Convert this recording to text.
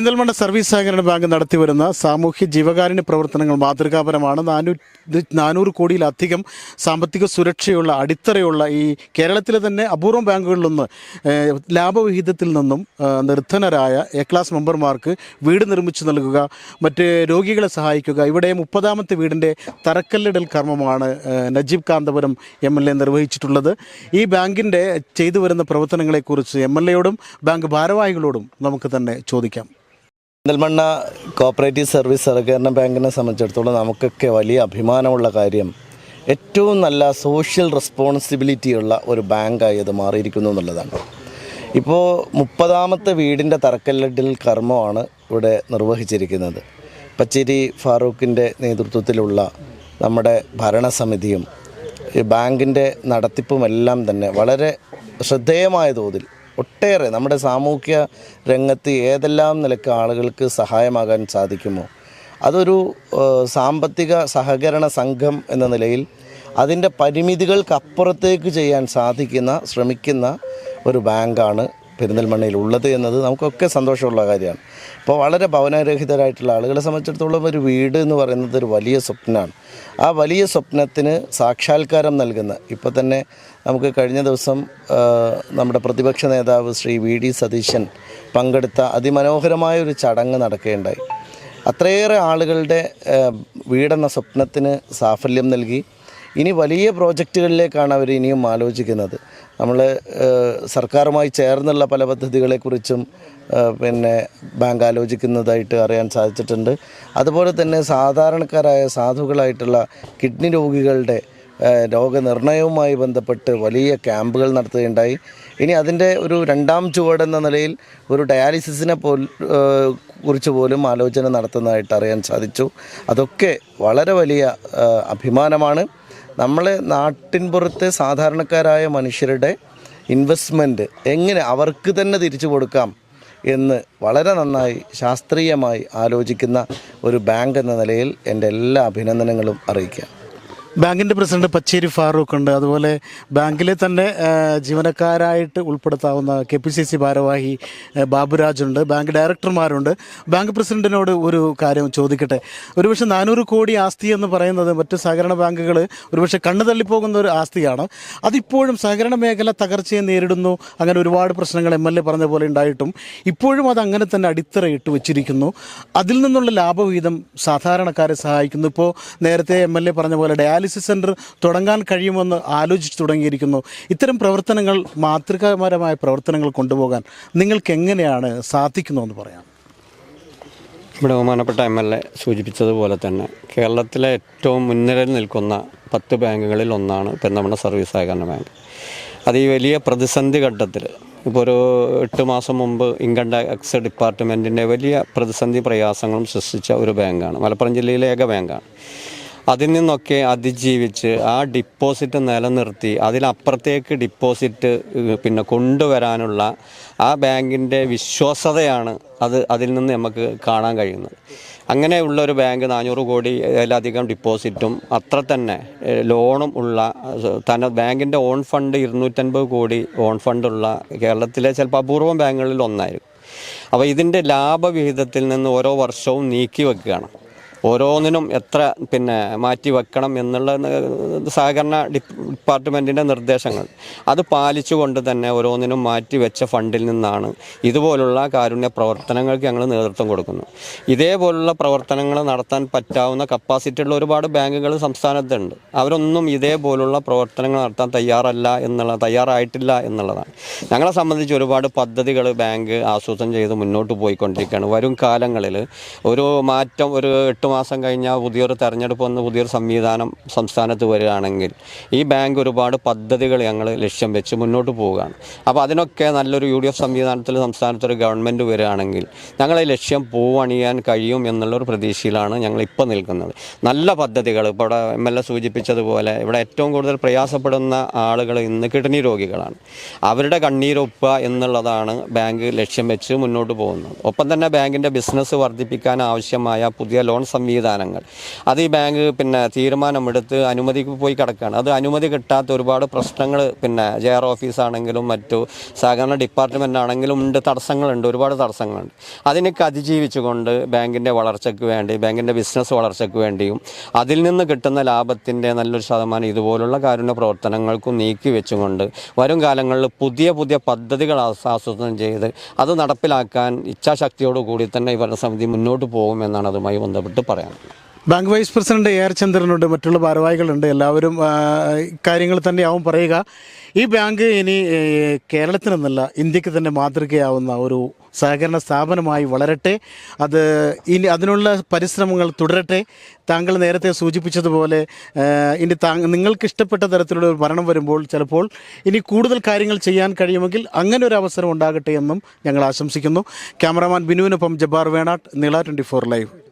Perinthalmanna service സഹകരണ bank നടത്തിവരുന്ന സാമൂഹ്യ ജീവകാരുണ്യ പ്രവർത്തനങ്ങൾ മാതൃകാപരമാണ്. നാനൂറ് കോടിയിലധികം സാമ്പത്തിക സുരക്ഷയുള്ള അടിത്തറയുള്ള ഈ കേരളത്തിലെ തന്നെ അപൂർവം ബാങ്കുകളിലൊന്ന് ലാഭവിഹിതത്തിൽ നിന്നും നിർദ്ധനരായ എ ക്ലാസ് മെമ്പർമാർക്ക് വീട് നിർമ്മിച്ചു നൽകുക മറ്റ് രോഗികളെ സഹായിക്കുക. ഇവിടെ മുപ്പതാമത്തെ വീടിന്റെ തറക്കല്ലിടൽ കർമ്മമാണ് Najeeb Kanthapuram M L A നിർവഹിച്ചിട്ടുള്ളത്. ഈ ബാങ്കിന്റെ ചെയ്തു വരുന്ന പ്രവർത്തനങ്ങളെക്കുറിച്ച് എം എൽ എയോടും ബാങ്ക് ഭാരവാഹികളോടും നമുക്ക് തന്നെ ചോദിക്കാം. പെരിന്തൽമണ്ണ കോപ്പറേറ്റീവ് സർവീസ് സഹകരണ ബാങ്കിനെ സംബന്ധിച്ചിടത്തോളം നമുക്കൊക്കെ വലിയ അഭിമാനമുള്ള കാര്യം ഏറ്റവും നല്ല സോഷ്യൽ റെസ്പോൺസിബിലിറ്റിയുള്ള ഒരു ബാങ്കായി അത് മാറിയിരിക്കുന്നു എന്നുള്ളതാണ്. ഇപ്പോൾ മുപ്പതാമത്തെ വീടിന്റെ തറക്കല്ലിടൽ കർമ്മമാണ് ഇവിടെ നിർവഹിച്ചിരിക്കുന്നത്. പച്ചേരി ഫാറൂഖിന്റെ നേതൃത്വത്തിലുള്ള നമ്മുടെ ഭരണസമിതിയും ഈ ബാങ്കിന്റെ നടത്തിപ്പുമെല്ലാം തന്നെ വളരെ ശ്രദ്ധേയമായ തോതിൽ ഒട്ടേറെ നമ്മുടെ സാമൂഹ്യ രംഗത്ത് ഏതെല്ലാം നിലയ്ക്ക് ആളുകൾക്ക് സഹായമാകാൻ സാധിക്കുമോ? അതൊരു സാമ്പത്തിക സഹകരണ സംഘം എന്ന നിലയിൽ അതിന്റെ പരിമിതികൾക്കപ്പുറത്തേക്ക് ചെയ്യാൻ സാധിക്കുന്ന ശ്രമിക്കുന്ന ഒരു ബാങ്കാണ് പെരിന്തൽമണ്ണയിൽ ഉള്ളത് എന്നത് നമുക്കൊക്കെ സന്തോഷമുള്ള കാര്യമാണ്. ഇപ്പോൾ വളരെ ഭവനരഹിതരായിട്ടുള്ള ആളുകളെ സംബന്ധിച്ചിടത്തോളം ഒരു വീട് എന്ന് പറയുന്നത് ഒരു വലിയ സ്വപ്നമാണ്. ആ വലിയ സ്വപ്നത്തിന് സാക്ഷാത്കാരം നൽകുന്ന ഇപ്പോൾ തന്നെ നമുക്ക് കഴിഞ്ഞ ദിവസം നമ്മുടെ പ്രതിപക്ഷ നേതാവ് ശ്രീ വി ഡി സതീശൻ പങ്കെടുത്ത അതിമനോഹരമായ ഒരു ചടങ്ങ് നടക്കുകയുണ്ടായി. അത്രയേറെ ആളുകളുടെ വീടെന്ന സ്വപ്നത്തിന് സാഫല്യം നൽകി. ഇനി വലിയ പ്രോജക്റ്റുകളിലേക്കാണ് അവർ ഇനിയും ആലോചിക്കുന്നത്. നമ്മൾ സർക്കാരുമായി ചേർന്നുള്ള പല പദ്ധതികളെക്കുറിച്ചും പിന്നെ ബാങ്ക് ആലോചിക്കുന്നതായിട്ട് അറിയാൻ സാധിച്ചിട്ടുണ്ട്. അതുപോലെ തന്നെ സാധാരണക്കാരായ സാധുക്കളായിട്ടുള്ള കിഡ്നി രോഗികളുടെ രോഗനിർണയവുമായി ബന്ധപ്പെട്ട് വലിയ ക്യാമ്പുകൾ നടത്തുകയുണ്ടായി. ഇനി അതിന്റെ ഒരു രണ്ടാം ചുവടെന്ന നിലയിൽ ഒരു ഡയാലിസിസിനെ പോൽ കുറിച്ച് പോലും ആലോചന നടത്തുന്നതായിട്ട് അറിയാൻ സാധിച്ചു. അതൊക്കെ വളരെ വലിയ അഭിമാനമാണ്. നമ്മളെ നാട്ടിൻപുറത്തെ സാധാരണക്കാരായ മനുഷ്യരുടെ ഇൻവെസ്റ്റ്മെന്റ് എങ്ങനെ അവർക്ക് തന്നെ തിരിച്ചു കൊടുക്കാം എന്ന് വളരെ നന്നായി ശാസ്ത്രീയമായി ആലോചിക്കുന്ന ഒരു ബാങ്ക് എന്ന നിലയിൽ എന്റെ എല്ലാ അഭിനന്ദനങ്ങളും അറിയിക്കാം ബാങ്കിന്റെ പ്രസിഡന്റ് പച്ചേരി ഫാറൂഖ് ഉണ്ട്. അതുപോലെ ബാങ്കിലെ തന്നെ ജീവനക്കാരായിട്ട് ഉൾപ്പെടുത്താവുന്ന കെ പി സി സി ഭാരവാഹി ബാബുരാജുണ്ട് ബാങ്ക് ഡയറക്ടർമാരുണ്ട്. ബാങ്ക് പ്രസിഡന്റിനോട് ഒരു കാര്യം ചോദിക്കട്ടെ. ഒരുപക്ഷെ നാനൂറ് കോടി ആസ്തി എന്ന് പറയുന്നത് മറ്റ് സഹകരണ ബാങ്കുകൾ ഒരുപക്ഷെ കണ്ണു തള്ളിപ്പോകുന്ന ഒരു ആസ്തിയാണ്. അതിപ്പോഴും സഹകരണ മേഖല തകർച്ചയെ നേരിടുന്നു. അങ്ങനെ ഒരുപാട് പ്രശ്നങ്ങൾ എം എൽ എ പറഞ്ഞ പോലെ ഉണ്ടായിട്ടും ഇപ്പോഴും അത് അങ്ങനെ തന്നെ അടിത്തറയിട്ട് വെച്ചിരിക്കുന്നു. അതിൽ നിന്നുള്ള ലാഭവിഹിതം സാധാരണക്കാരെ സഹായിക്കുന്നു. ഇപ്പോൾ നേരത്തെ എം എൽ എ പറഞ്ഞ പോലെ ഡയാലിസിസ് സെന്റർ തുടങ്ങാൻ കഴിയുമെന്ന് ആലോചിച്ച് തുടങ്ങിയിരിക്കുന്നു. ഇത്തരം പ്രവർത്തനങ്ങൾ മാതൃകാപരമായ പ്രവർത്തനങ്ങൾ കൊണ്ടുപോകാൻ നിങ്ങൾക്ക് എങ്ങനെയാണ് സാധിക്കുന്നതെന്ന് പറയാം. ഇവിടെ ബഹുമാനപ്പെട്ട എം എൽ എ സൂചിപ്പിച്ചതുപോലെ തന്നെ കേരളത്തിലെ ഏറ്റവും മുൻനിരയിൽ നിൽക്കുന്ന പത്ത് ബാങ്കുകളിൽ ഒന്നാണ് പെരുന്തമണ്ണ സർവീസ് സഹകരണ ബാങ്ക്. അത് ഈ വലിയ പ്രതിസന്ധി ഘട്ടത്തിൽ ഇപ്പോൾ ഒരു എട്ട് മാസം മുമ്പ് ഇൻകം ടാക്സ് ഡിപ്പാർട്ട്മെന്റിന്റെ വലിയ പ്രതിസന്ധി പ്രയാസങ്ങളും സൃഷ്ടിച്ച ഒരു ബാങ്കാണ്. മലപ്പുറം ജില്ലയിലെ ഏക ബാങ്കാണ്. അതിൽ നിന്നൊക്കെ അതിജീവിച്ച് ആ ഡിപ്പോസിറ്റ് നിലനിർത്തി അതിലപ്പുറത്തേക്ക് ഡിപ്പോസിറ്റ് പിന്നെ കൊണ്ടുവരാനുള്ള ആ ബാങ്കിന്റെ വിശ്വാസതയാണ് അത് അതിൽ നിന്ന് നമുക്ക് കാണാൻ കഴിയുന്നത്. അങ്ങനെയുള്ള ഒരു ബാങ്ക് നാനൂറ് കോടി അതിലധികം ഡിപ്പോസിറ്റും അത്ര തന്നെ ലോണും ഉള്ള തന്നെ ബാങ്കിന്റെ ഓൺ ഫണ്ട് ഇരുന്നൂറ്റൻപത് കോടി ഓൺ ഫണ്ടുള്ള കേരളത്തിലെ ചിലപ്പോൾ അപൂർവം ബാങ്കുകളിൽ ഒന്നായിരിക്കും. അപ്പോൾ ഇതിന്റെ ലാഭവിഹിതത്തിൽ നിന്ന് ഓരോ വർഷവും നീക്കി വെക്കുകയാണ്. ഓരോന്നിനും എത്ര പിന്നെ മാറ്റി വെക്കണം എന്നുള്ള സഹകരണ ഡിപ്പാർട്ട്മെന്റിന്റെ നിർദ്ദേശങ്ങൾ. അത് പാലിച്ചുകൊണ്ട് തന്നെ ഓരോന്നിനും മാറ്റി വെച്ച ഫണ്ടിൽ നിന്നാണ് ഇതുപോലുള്ള കാരുണ്യ പ്രവർത്തനങ്ങൾക്ക് ഞങ്ങൾ നേതൃത്വം കൊടുക്കുന്നു. ഇതേപോലുള്ള പ്രവർത്തനങ്ങൾ നടത്താൻ പറ്റാവുന്ന കപ്പാസിറ്റി ഉള്ള ഒരുപാട് ബാങ്കുകൾ സംസ്ഥാനത്തുണ്ട് അവരൊന്നും ഇതേപോലുള്ള പ്രവർത്തനങ്ങൾ നടത്താൻ തയ്യാറല്ല എന്നുള്ള തയ്യാറായിട്ടില്ല എന്നുള്ളതാണ്. ഞങ്ങളെ സംബന്ധിച്ച് ഒരുപാട് പദ്ധതികൾ ബാങ്ക് ആസൂത്രണം ചെയ്ത് മുന്നോട്ട് പോയിക്കൊണ്ടിരിക്കുകയാണ്. വരും കാലങ്ങളിൽ ഒരു മാറ്റം ഒരു എട്ട് മാസം കഴിഞ്ഞാൽ പുതിയൊരു തെരഞ്ഞെടുപ്പ് വന്ന് പുതിയൊരു സംവിധാനം സംസ്ഥാനത്ത് വരികയാണെങ്കിൽ ഈ ബാങ്ക് ഒരുപാട് പദ്ധതികൾ ഞങ്ങൾ ലക്ഷ്യം വെച്ച് മുന്നോട്ട് പോവുകയാണ്. അപ്പോൾ അതിനൊക്കെ നല്ലൊരു യു ഡി എഫ് സംവിധാനത്തിൽ സംസ്ഥാനത്തൊരു ഗവൺമെന്റ് വരികയാണെങ്കിൽ ഞങ്ങളെ ലക്ഷ്യം പൂവണിയാൻ കഴിയും എന്നുള്ളൊരു പ്രതീക്ഷയിലാണ് ഞങ്ങൾ ഇപ്പോൾ നിൽക്കുന്നത്. നല്ല പദ്ധതികൾ ഇപ്പോൾ ഇവിടെ എം എൽ എ സൂചിപ്പിച്ചതുപോലെ ഇവിടെ ഏറ്റവും കൂടുതൽ പ്രയാസപ്പെടുന്ന ആളുകൾ ഇന്ന് കിഡ്നി രോഗികളാണ്. അവരുടെ കണ്ണീരൊപ്പ എന്നുള്ളതാണ് ബാങ്ക് ലക്ഷ്യം വെച്ച് മുന്നോട്ട് പോകുന്നത്. ഒപ്പം തന്നെ ബാങ്കിന്റെ ബിസിനസ് വർദ്ധിപ്പിക്കാൻ ആവശ്യമായ പുതിയ ലോൺ സംവിധാനങ്ങൾ. അത് ഈ ബാങ്ക് പിന്നെ തീരുമാനമെടുത്ത് അനുമതിക്ക് പോയി കിടക്കുകയാണ്. അത് അനുമതി കിട്ടാത്ത ഒരുപാട് പ്രശ്നങ്ങൾ പിന്നെ ജെ ആർ ഓഫീസാണെങ്കിലും മറ്റു സഹകരണ ഡിപ്പാർട്ട്മെന്റ് ആണെങ്കിലും ഉണ്ട് തടസ്സങ്ങളുണ്ട് ഒരുപാട് തടസ്സങ്ങളുണ്ട്. അതിനൊക്കെ അതിജീവിച്ചുകൊണ്ട് ബാങ്കിന്റെ വളർച്ചയ്ക്ക് വേണ്ടി ബാങ്കിന്റെ ബിസിനസ് വളർച്ചയ്ക്ക് വേണ്ടിയും അതിൽ നിന്ന് കിട്ടുന്ന ലാഭത്തിന്റെ നല്ലൊരു ശതമാനം ഇതുപോലുള്ള കാരുണ്യ പ്രവർത്തനങ്ങൾക്കും നീക്കി വെച്ചുകൊണ്ട് വരും കാലങ്ങളിൽ പുതിയ പുതിയ പദ്ധതികൾ ആസൂത്രണം ചെയ്ത് അത് നടപ്പിലാക്കാൻ ഇച്ഛാശക്തിയോടുകൂടി തന്നെ ഈ ഭരണസമിതി മുന്നോട്ട് പോകുമെന്നാണ് അതുമായി ബന്ധപ്പെട്ട് പറയാനുള്ളത് bank vice president A R ചന്ദ്രനുണ്ട് മറ്റുള്ള ഭാരവാഹികളുണ്ട്. എല്ലാവരും കാര്യങ്ങൾ തന്നെയാവും പറയുക. ഈ ബാങ്ക് ഇനി കേരളത്തിനെന്നല്ല ഇന്ത്യയ്ക്ക് തന്നെ മാതൃകയാവുന്ന ഒരു സഹകരണ സ്ഥാപനമായി വളരട്ടെ. അത് ഇനി അതിനുള്ള പരിശ്രമങ്ങൾ തുടരട്ടെ. താങ്കൾ നേരത്തെ സൂചിപ്പിച്ചതുപോലെ ഇനി താങ്കൾ നിങ്ങൾക്ക് ഇഷ്ടപ്പെട്ട തരത്തിലുള്ള ഒരു ഭരണം വരുമ്പോൾ ചിലപ്പോൾ ഇനി കൂടുതൽ കാര്യങ്ങൾ ചെയ്യാൻ കഴിയുമെങ്കിൽ അങ്ങനെ ഒരു അവസരം ഉണ്ടാകട്ടെ എന്നും ഞങ്ങൾ ആശംസിക്കുന്നു. ക്യാമറാമാൻ ബിനുവിനൊപ്പം ജബ്ബാർ വേണാട്ട് നീള ട്വന്റി ഫോർ ലൈവ്